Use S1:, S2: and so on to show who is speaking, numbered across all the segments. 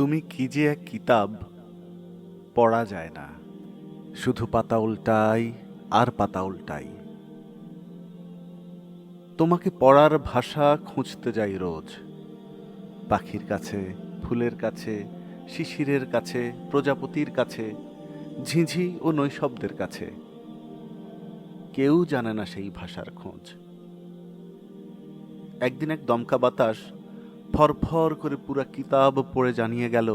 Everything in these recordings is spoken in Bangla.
S1: তুমি কি যে এক কিতাব পড়া যায় না। শুধু পাতা উল্টাই আর পাতা উল্টাই। তোমাকে পড়ার ভাষা খুঁজতে যাই রোজ। পাখির কাছে, ফুলের কাছে, শিশিরের কাছে, প্রজাপতির কাছে, ঝিঝি ও নৈশব্দের কাছে। কেউ জানে না সেই ভাষার খোঁজ। একদিন এক দমকা বাতাস ফরফর করে পুরা কিতাব পড়ে জানিয়ে গেল,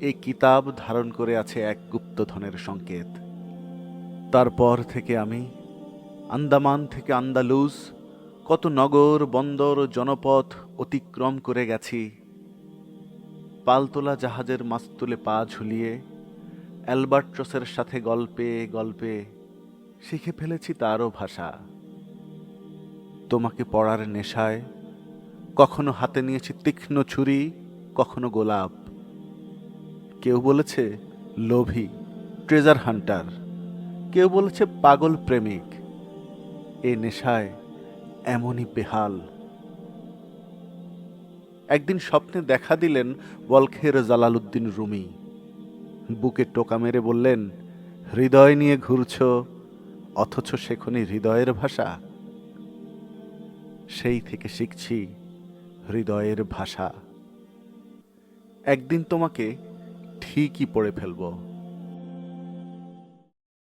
S1: এই কিতাব ধারণ করে আছে এক গুপ্তধনের সংকেত। তারপর থেকে আমি, আন্দামান থেকে আন্দালুস কত নগর, বন্দর, জনপথ অতিক্রম করে গেছি। পালতোলা জাহাজের মাস্তুলে পা ঝুলিয়ে অ্যালবার্ট্রসের সাথে গল্পে গল্পে শিখে ফেলেছি তারও ভাষা। তোমাকে পড়ার নেশায় কখনো হাতে নিয়েছি তীক্ষ্ণ ছুরি, কখনো গোলাপ। কেউ বলেছে, লোভী ট্রেজার হান্টার কেউ বলেছে, পাগল প্রেমিক। এ নেশায় এমনই বেহাল। একদিন স্বপ্নে দেখা দিলেন বলখের জালালউদ্দিন রুমি। বুকে টোকা মেরে বললেন, হৃদয় নিয়ে ঘুরছ, অথচ শেখনি হৃদয়ের ভাষা? সেই থেকে শিখছি হৃদয়ের ভাষা। একদিন তোমাকে ঠিকই পড়ে ফেলব।